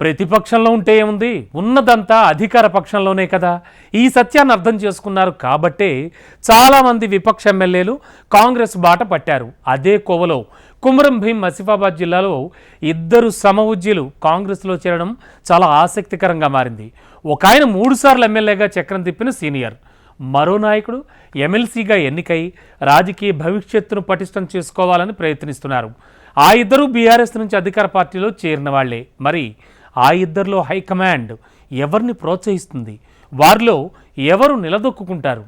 ప్రతిపక్షంలో ఉంటే ఏముంది? ఉన్నదంతా అధికార పక్షంలోనే కదా. ఈ సత్యాన్ని అర్థం చేసుకున్నారు కాబట్టే చాలామంది విపక్ష ఎమ్మెల్యేలు కాంగ్రెస్ బాట పట్టారు. అదే కోవలో కుమరం భీం ఆసిఫాబాద్ జిల్లాలో ఇద్దరు సమవుజ్జీలు కాంగ్రెస్లో చేరడం చాలా ఆసక్తికరంగా మారింది. ఒక ఆయన మూడుసార్లు ఎమ్మెల్యేగా చక్రం తిప్పిన సీనియర్. మరో నాయకుడు ఎమ్మెల్సీగా ఎన్నికై రాజకీయ భవిష్యత్తును పటిష్టం చేసుకోవాలని ప్రయత్నిస్తున్నారు. ఆ ఇద్దరు బీఆర్ఎస్ నుంచి అధికార పార్టీలో చేరిన వాళ్ళే. మరి ఆ ఇద్దరిలో హైకమాండ్ ఎవరిని ప్రోత్సహిస్తుంది? వారిలో ఎవరు నిలదొక్కుంటారు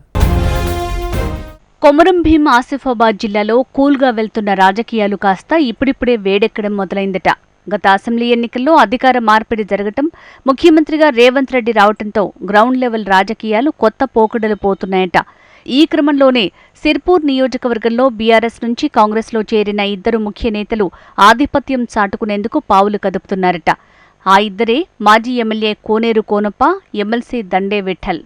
కొమరం భీం ఆసిఫాబాద్ జిల్లాలో కూల్గా వెళ్తున్న రాజకీయాలు కాస్త ఇప్పుడిప్పుడే వేడెక్కడం మొదలైందట. గత అసెంబ్లీ ఎన్నికల్లో అధికార మార్పిడి జరగటం ముఖ్యమంత్రిగా రేవంత్ రెడ్డి రావటంతో గ్రౌండ్ లెవెల్ రాజకీయాలు కొత్త పోకడలు పోతున్నాయట. ఈ క్రమంలోనే సిర్పూర్ నియోజకవర్గంలో బీఆర్ఎస్ నుంచి కాంగ్రెస్లో చేరిన ఇద్దరు ముఖ్య నేతలు ఆధిపత్యం చాటుకునేందుకు పావులు కదుపుతున్నారట. ఆ ఇద్దరే మాజీ ఎమ్మెల్యే కోనేరు కోనప్ప ఎమ్మెల్సీ దండే విఠల్.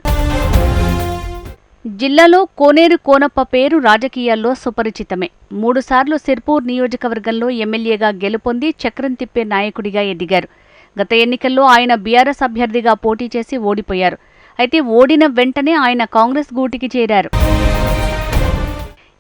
జిల్లాలో కోనేరు కోనప్ప పేరు రాజకీయాల్లో సుపరిచితమే. మూడుసార్లు సిర్పూర్ నియోజకవర్గంలో ఎమ్మెల్యేగా గెలుపొంది చక్రం తిప్పే నాయకుడిగా ఎదిగారు. గత ఎన్నికల్లో ఆయన బీఆర్ఎస్ అభ్యర్థిగా పోటీ చేసి ఓడిపోయారు. అయితే ఓడిన వెంటనే ఆయన కాంగ్రెస్ గూటికి చేరారు.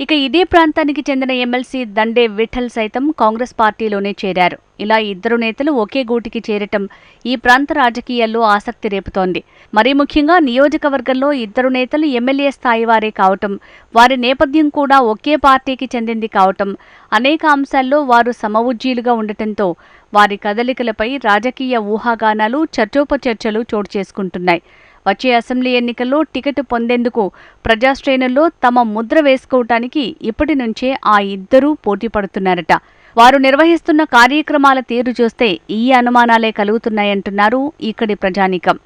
ఇక ఇదే ప్రాంతానికి చెందిన ఎమ్మెల్సీ దండే విఠల్ సైతం కాంగ్రెస్ పార్టీలోనే చేరారు. ఇలా ఇద్దరు నేతలు ఒకే గూటికి చేరటం ఈ ప్రాంత రాజకీయాల్లో ఆసక్తి రేపుతోంది. మరీ ముఖ్యంగా నియోజకవర్గంలో ఇద్దరు నేతలు ఎమ్మెల్యే స్థాయి వారే కావటం వారి నేపథ్యం కూడా ఒకే పార్టీకి చెందింది కావటం అనేక అంశాల్లో వారు సమవుజ్జీలుగా ఉండటంతో వారి కదలికలపై రాజకీయ ఊహాగానాలు చర్చోపచర్చలు చోటు చేసుకుంటున్నాయి. వచ్చే అసెంబ్లీ ఎన్నికల్లో టికెట్ పొందేందుకు ప్రజాశ్రేణుల్లో తమ ముద్ర వేసుకోవటానికి ఇప్పటి నుంచే ఆ ఇద్దరూ పోటీ పడుతున్నారట. వారు నిర్వహిస్తున్న కార్యక్రమాల తీరు చూస్తే ఈ అనుమానాలే కలుగుతున్నాయంటున్నారు ఇక్కడి ప్రజానీకం.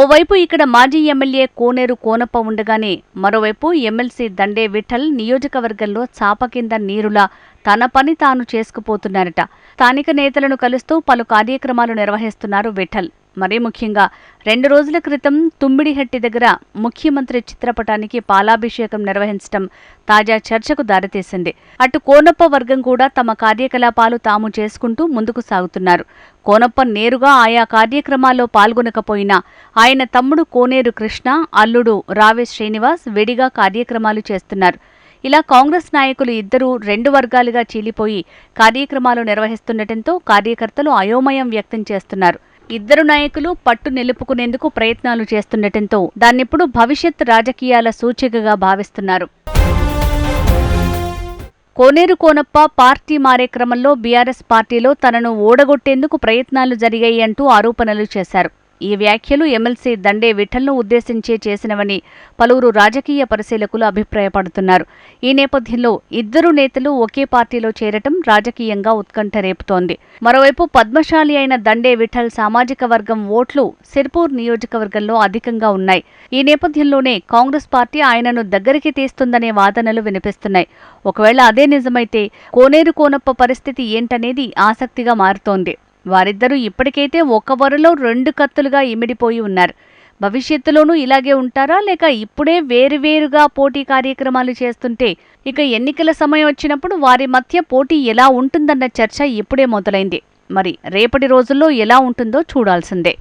ఓవైపు ఇక్కడ మాజీ ఎమ్మెల్యే కోనేరు కోనప్ప ఉండగానే మరోవైపు ఎమ్మెల్సీ దండే విఠల్ నియోజకవర్గంలో చాప కింద నీరులా తన పని తాను చేసుకుపోతున్నారట. స్థానిక నేతలను కలుస్తూ పలు కార్యక్రమాలు నిర్వహిస్తున్నారు విఠల్. మరీ ముఖ్యంగా రెండు రోజుల క్రితం తుమ్మిడిహట్టి దగ్గర ముఖ్యమంత్రి చిత్రపటానికి పాలాభిషేకం నిర్వహించడం తాజా చర్చకు దారితీసింది. అటు కోనప్ప వర్గం కూడా తమ కార్యకలాపాలు తాము చేసుకుంటూ ముందుకు సాగుతున్నారు. కోనప్ప నేరుగా ఆయా కార్యక్రమాల్లో పాల్గొనకపోయినా ఆయన తమ్ముడు కోనేరు కృష్ణ అల్లుడు రావే శ్రీనివాస్ విడిగా కార్యక్రమాలు చేస్తున్నారు. ఇలా కాంగ్రెస్ నాయకులు ఇద్దరూ రెండు వర్గాలుగా చీలిపోయి కార్యక్రమాలు నిర్వహిస్తుండటంతో కార్యకర్తలు అయోమయం వ్యక్తం చేస్తున్నారు. ఇద్దరు నాయకులు పట్టు నిలుపుకునేందుకు ప్రయత్నాలు చేస్తుండటంతో దాన్నిప్పుడు భవిష్యత్ రాజకీయాల సూచికగా భావిస్తున్నారు. కోనేరు కోనప్ప పార్టీ మారే క్రమంలో బీఆర్ఎస్ పార్టీలో తనను ఓడగొట్టేందుకు ప్రయత్నాలు జరిగాయి అంటూ ఆరోపణలు చేశారు. ఈ వ్యాఖ్యలు ఎమ్మెల్సీ దండే విఠల్ను ఉద్దేశించే చేసినవని పలువురు రాజకీయ పరిశీలకులు అభిప్రాయపడుతున్నారు. ఈ నేపథ్యంలో ఇద్దరు నేతలు ఒకే పార్టీలో చేరటం రాజకీయంగా ఉత్కంఠ రేపుతోంది. మరోవైపు పద్మశాలి అయిన దండే విఠల్ సామాజిక వర్గం ఓట్లు సిర్పూర్ నియోజకవర్గంలో అధికంగా ఉన్నాయి. ఈ నేపథ్యంలోనే కాంగ్రెస్ పార్టీ ఆయనను దగ్గరికి తీస్తుందనే వాదనలు వినిపిస్తున్నాయి. ఒకవేళ అదే నిజమైతే కోనేరు కోనప్ప పరిస్థితి ఏంటనేది ఆసక్తిగా మారుతోంది. వారిద్దరూ ఇప్పటికైతే ఒక వరలో రెండు కత్తులుగా ఇమిడిపోయి ఉన్నారు. భవిష్యత్తులోనూ ఇలాగే ఉంటారా? లేక ఇప్పుడే వేరువేరుగా పోటీ కార్యక్రమాలు చేస్తుంటే ఇక ఎన్నికల సమయం వచ్చినప్పుడు వారి మధ్య పోటీ ఎలా ఉంటుందన్న చర్చ ఇప్పుడే మొదలైంది. మరి రేపటి రోజుల్లో ఎలా ఉంటుందో చూడాల్సిందే.